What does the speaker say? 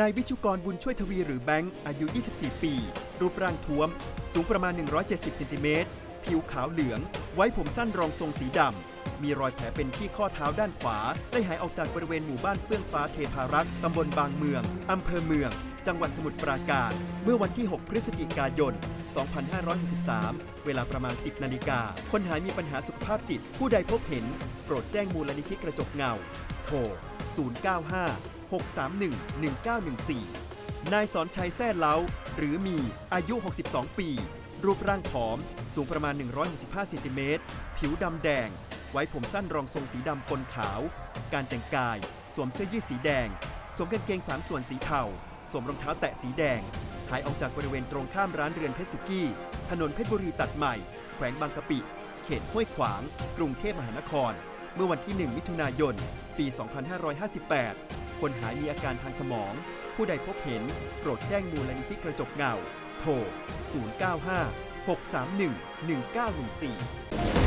นายวิชุกรบุญช่วยทวีหรือแบงค์อายุ 24 ปี รูปร่างท้วม สูงประมาณ 170เซนติเมตร ผิวขาวเหลือง ไว้ผมสั้นรองทรงสีดำ มีรอยแผลเป็นที่ข้อเท้าด้านขวา ได้หายออกจากบริเวณหมู่บ้านเฟื่องฟ้าเทพารักษ์ตำบลบางเมือง อำเภอเมือง จังหวัดสมุทรปราการ เมื่อวันที่ 6 พฤศจิกายน 2563 เวลาประมาณ 10 นาฬิกา คนหายมีปัญหาสุขภาพจิต ผู้ใดพบเห็น โปรดแจ้งมูลนิธิกระจกเงา โทร 095 631 1914 นายสอนชัยแซ่เล้า หรือมีอายุ 62 ปี รูปร่างผอม สูงประมาณ 165เซนติเมตร ผิวดำแดง ไว้ผมสั้นรองทรงสีดำปนขาว การแต่งกาย สวมเสื้อยืดสีแดง สวมกางเกงสามส่วนสีเทา สวมรองเท้าแตะสีแดง หายออกจากบริเวณตรงข้ามร้านเรือนเพชรสุกี้ ถนนเพชรบุรีตัดใหม่ แขวงบางกะปิ เขตห้วยขวาง กรุงเทพมหานคร เมื่อวันที่ 1 มิถุนายน ปี 2558 คนหายมีอาการทางสมอง ผู้ใดพบเห็นโปรดแจ้งมูลนิธิกระจกเงาโทร 095 631 1914